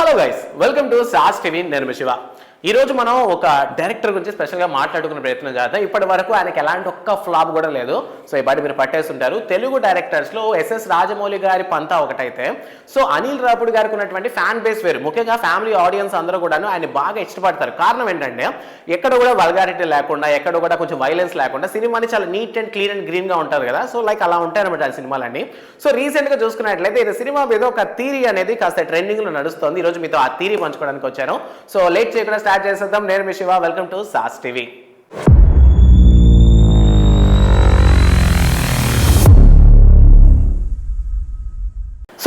Hello guys welcome to Saas TV నేను మీ ఈరోజు ఈ రోజు మనం ఒక డైరెక్టర్ గురించి స్పెషల్గా మాట్లాడుకునే ప్రయత్నం చేద్దాం. ఇప్పటి వరకు ఆయనకి ఎలాంటి ఒక్క ఫ్లాప్ కూడా లేదు. సో ఈ పాటి మీరు పట్టేస్తుంటారు. తెలుగు డైరెక్టర్స్లో ఎస్ఎస్ రాజమౌళి గారి పంతా ఒకటైతే. సో అనిల్ రాపుడు గారికి ఉన్నటువంటి ఫ్యాన్ బేస్ వేరు. ముఖ్యంగా ఫ్యామిలీ ఆడియన్స్ అందరూ కూడాను ఆయన బాగా ఇష్టపడతారు. కారణం ఏంటంటే ఎక్కడ కూడా వల్గారిటీ లేకుండా ఎక్కడ కూడా కొంచెం వైలెన్స్ లేకుండా సినిమాని చాలా నీట్ అండ్ క్లీన్ అండ్ గ్రీన్గా ఉంటారు కదా. సో లైక్ అలా ఉంటాయన్నమాట ఆ సినిమాలన్నీ. సో రీసెంట్గా చూసుకున్నట్లయితే ఇది సినిమా మీద ఒక థీరీ అనేది కాస్త ట్రెండింగ్లో నడుస్తుంది. ఈ రోజు మీతో ఆ థీరీ పంచుకోవడానికి వచ్చాను. సో లేట్ చేయకుండా స్టార్ట్ చేసేద్దాం. నేను మీ Shiva. Welcome to Saas TV.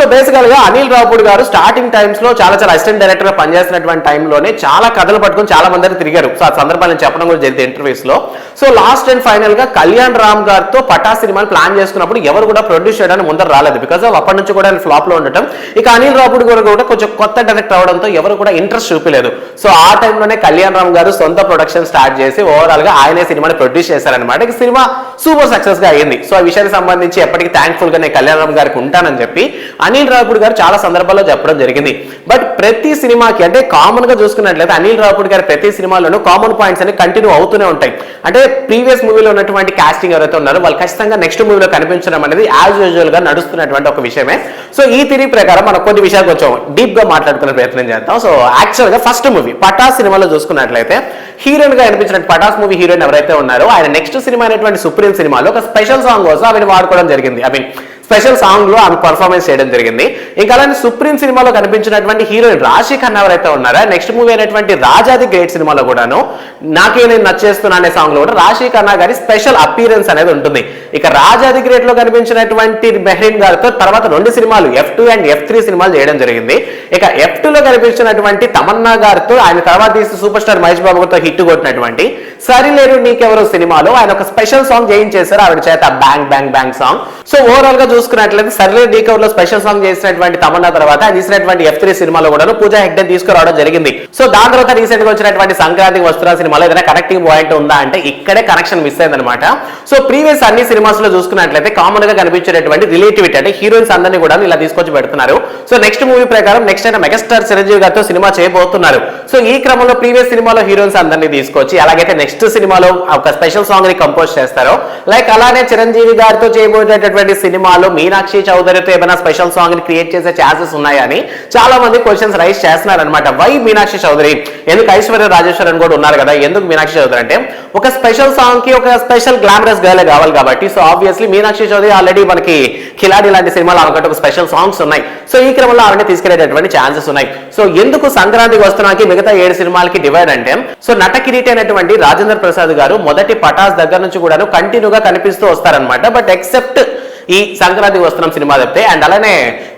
So బేసికల్గా అనిల్ రావుడు గారు స్టార్టింగ్ టైమ్స్లో చాలా చాలా అసిస్టెంట్ డైరెక్టర్గా పనిచేస్తున్నటువంటి టైంలోనే చాలా కథలు పట్టుకొని చాలా మంది తిరిగారు. సో ఆ సందర్భాన్ని చెప్పడం కూడా జరిగింది ఇంటర్వ్యూస్లో. సో లాస్ట్ అండ్ ఫైనల్గా కళ్యాణ్ రామ్ గారితో పటా సినిమాని ప్లాన్ చేసుకున్నప్పుడు ఎవరు కూడా ప్రొడ్యూస్ చేయడానికి ముందర రాలేదు. బికాస్ అప్పటి నుంచి కూడా ఫ్లాప్లో ఉండటం. ఇక అనిల్ రాపుడు గారు కూడా కొంచెం కొత్త డైరెక్టర్ అవడంతో ఎవరు కూడా ఇంట్రెస్ట్ చూపలేదు. సో ఆ టైంలోనే కళ్యాణ్ రామ్ గారు సొంత ప్రొడక్షన్ స్టార్ట్ చేసి ఓవరాల్గా ఆయనే సినిమాని ప్రొడ్యూస్ చేశారనమాట ఇక సినిమా సూపర్ సక్సెస్గా అయింది. సో ఆ విషయానికి సంబంధించి ఎప్పటికీ థ్యాంక్ఫుల్గా నేను కళ్యాణ్ రామ్ గారికి ఉంటానని చెప్పి. అనిల్ రావుపూడి గారు చాలా సందర్భాల్లో చెప్పడం జరిగింది. బట్ ప్రతి సినిమాకి అంటే కామన్గా చూసుకున్నట్లయితే అనిల్ రావుపూడి గారు ప్రతి సినిమాలోనూ కామన్ పాయింట్స్ అనేవి కంటిన్యూ అవుతూనే ఉంటాయి. అంటే ప్రీవియస్ మూవీలో ఉన్నటువంటి కాస్టింగ్ ఎవరైతే ఉన్నారో వాళ్ళు ఖచ్చితంగా నెక్స్ట్ మూవీలో కనిపించడం అనేది యాజ్ యూజువల్గా నడుస్తున్నటువంటి ఒక విషయమే. సో ఈ థిరీ ప్రకారం మనం కొన్ని విషయాలు కొంచెం డీప్గా మాట్లాడుకునే ప్రయత్నం చేద్దాం. సో యాక్చువల్గా ఫస్ట్ మూవీ పటాస్ సినిమాలో చూసుకున్నట్లయితే హీరోయిన్గా అనిపించిన పటాస్ మూవీ హీరోయిన్ ఎవరైతే ఉన్నారో ఆయన నెక్స్ట్ సినిమా అయినటువంటి సుప్రీం సినిమాలో ఒక స్పెషల్ సాంగ్ కోసం ఆవిడ వాడుకోవడం జరిగింది. ఐ మీన్ స్పెషల్ సాంగ్లో ఆమె పర్ఫార్మెన్స్ చేయడం జరిగింది. ఇంకా అలానే సుప్రీం సినిమాలో కనిపించినటువంటి హీరోయిన్ రాశి ఖన్నా ఎవరైతే ఉన్నారో నెక్స్ట్ మూవీ అయినటువంటి రాజాది గ్రేట్ సినిమాలో కూడాను నాకే నేను నచ్చేస్తున్నా అనే సాంగ్లో కూడా రాశి ఖన్నా గారి స్పెషల్ అపీరెన్స్ అనేది ఉంటుంది. ఇక రాజాది గ్రేట్లో కనిపించినటువంటి మెహ్రీన్ గారితో తర్వాత రెండు సినిమాలు F two and F three సినిమాలు చేయడం జరిగింది. ఇక ఎఫ్ టూ లో కనిపించినటువంటి తమన్నా గారితో ఆయన తర్వాత తీసి సూపర్ స్టార్ మహేష్ బాబుతో హిట్ కొట్టినటువంటి సరిలేరు నీకెవరో సినిమాలో ఆయన ఒక స్పెషల్ సాంగ్ చేయించేశారు. ఆవిడ చేత bang bang bang song. So ఓవరాల్గా చూసుకున్నట్లయితే సరిలేరు నీకెవర్లో స్పెషల్ సాంగ్ చేసినటువంటి తమన్నా తర్వాత ఆయన తీసినటువంటి ఎఫ్ త్రీ సినిమాలో కూడా పూజా హెగ్డే తీసుకురావడం జరిగింది. సో దాని తర్వాత రీసెంట్గా వచ్చినటువంటి సంక్రాంతి వస్తున్న సినిమాలో ఏదైనా కనెక్టింగ్ పాయింట్ ఉందా అంటే ఇక్కడే కనెక్షన్ మిస్ అయిందనమాట సో ప్రీవియస్ అన్ని సినిమా సినిమాస్లో చూసుకున్నట్లయితే కామన్గా కనిపించేటటువంటి రిలేటివిటీ అంటే హీరోయిన్స్ అందరినీ కూడా ఇలా తీసుకొచ్చి పెడుతున్నారు. సో నెక్స్ట్ మూవీ ప్రకారం నెక్స్ట్ అయినా మెగాస్టార్ చిరంజీవి గారితో సినిమా చేయబోతున్నారు. సో ఈ క్రమంలో ప్రీవియస్ సినిమాలో హీరోయిన్స్ అందరినీ తీసుకొచ్చి అలాగైతే నెక్స్ట్ సినిమాలో ఒక స్పెషల్ సాంగ్ని కంపోజ్ చేస్తారో. లైక్ అలానే చిరంజీవి గారితో చేయబోయేటటువంటి సినిమాలో మీనాక్షి చౌదరితో ఏమైనా స్పెషల్ సాంగ్ని క్రియేట్ చేసే ఛాన్సెస్ ఉన్నాయని చాలా మంది క్వశ్చన్స్ రైజ్ చేస్తున్నారు అనమాట వై మీనాక్షి చౌదరి? ఎందుకు ఐశ్వర్య రాజేశ్వరన్ కూడా ఉన్నారు కదా? ఎందుకు మీనాక్షి చౌదరి అంటే ఒక స్పెషల్ సాంగ్కి ఒక స్పెషల్ గ్లామరస్ గర్ల్ కావాలి కాబట్టి so obviously Meenakshi Chaudhary already మనకి ఖిలాడి లాంటి సినిమాలు ఆమెకంటే ఒక స్పెషల్ సాంగ్స్ ఉన్నాయి. సో ఈ క్రమంలో ఆవిడని తీసుకెళ్ళేటటువంటి ఛాన్సెస్ ఉన్నాయి. సో ఎందుకు సంక్రాంతికి వస్తున్నాకి మిగతా ఏడు సినిమాలకి డివైడ్ అంటే సో నట కిరీటి అనేటువంటి రాజేంద్ర ప్రసాద్ గారు మొదటి పటాస్ దగ్గర నుంచి కూడాను కంటిన్యూగా కనిపిస్తూ వస్తారనమాట బట్ ఎక్సెప్ట్ ఈ సంక్రాంతి వస్త్రం సినిమా తప్పితే అండ్ అలానే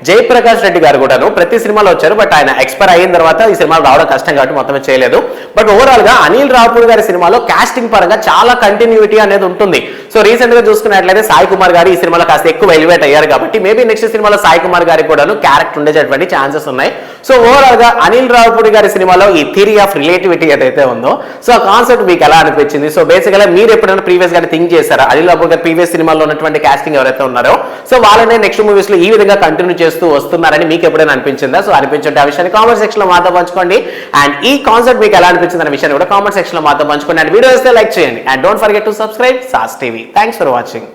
జయప్రకాష్ రెడ్డి గారు కూడాను ప్రతి సినిమాలో వచ్చారు బట్ ఆయన ఎక్స్పైర్ అయిన తర్వాత ఈ సినిమాలు రావడం కష్టం కాబట్టి మొత్తమే చేయలేదు. బట్ ఓవరాల్గా అనిల్ రాపూర్ గారి సినిమాలో కాస్టింగ్ పరంగా చాలా కంటిన్యూటీ అనేది ఉంటుంది. సో రీసెంట్గా చూసుకున్నట్లయితే సాయి కుమార్ గారు ఈ సినిమాలో కాస్త ఎక్కువ ఎలివేట్ అయ్యారు కాబట్టి మేబీ నెక్స్ట్ సినిమాలో సాయి కుమార్ గారికి కూడాను క్యారెక్టర్ ఉండేటటువంటి ఛాన్సెస్ ఉన్నాయి. సో ఓవరాల్గా అనిల్ రావుపూడి గారి సినిమాలో ఈ థియరీ ఆఫ్ రిలేటివిటీ ఏదైతే ఉందో సో ఆ కాన్సెప్ట్ మీకు ఎలా అనిపించింది? సో బేసికల్ మీరు ఎప్పుడైనా ప్రీవియస్ గానే థింక్ చేశారా? అనిల్ రావుపూడి గారి ప్రీవియస్ సినిమాలో ఉన్నటువంటి కాస్టింగ్ ఎవరైతే ఉన్నారో? సో వాళ్ళనే నెక్స్ట్ మూవీస్లో ఈ విధంగా కంటిన్యూ చేస్తూ వస్తున్నారని మీకు ఎప్పుడైనా అనిపించిందా? సో అనిపించండి ఆ విషయాన్ని కామెంట్ సెక్షన్లో మాతో పంచుకోండి. అండ్ ఈ కాన్సెప్ట్ మీకు ఎలా అనిపించింది అనే విషయాన్ని కూడా కామెంట్ సెక్షన్లో మాతో పంచుకోండి. అండ్ వీడియో వస్తే లైక్ చేయండి. And don't forget to subscribe Saas TV thanks for watching